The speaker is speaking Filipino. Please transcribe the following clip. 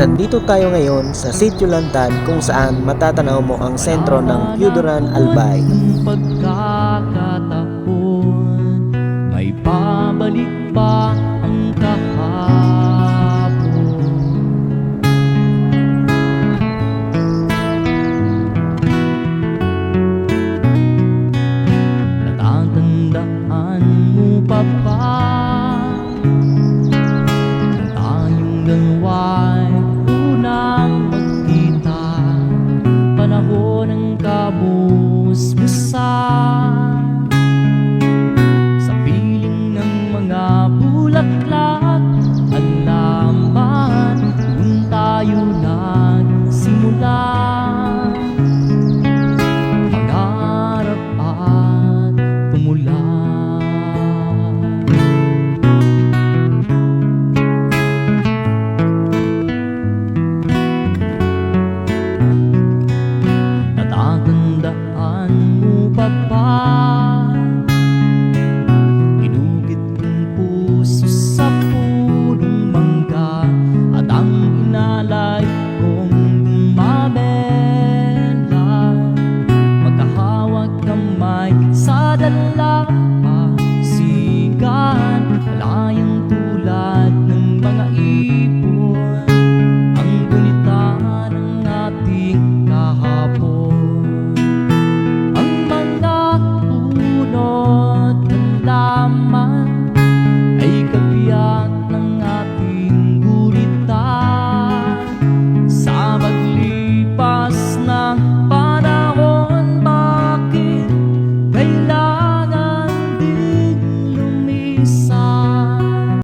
Nandito tayo ngayon sa Sitio Lantan kung saan matatanaw mo ang sentro ng Yudoran Albay. Pagkakataon May pabalik pa ang kahapon Natatandaan mo pa ba tayong dalawa baba. Inugit ng puso sa punong mangga At ang inalay kong umabela Magkahawag kamay sa dalang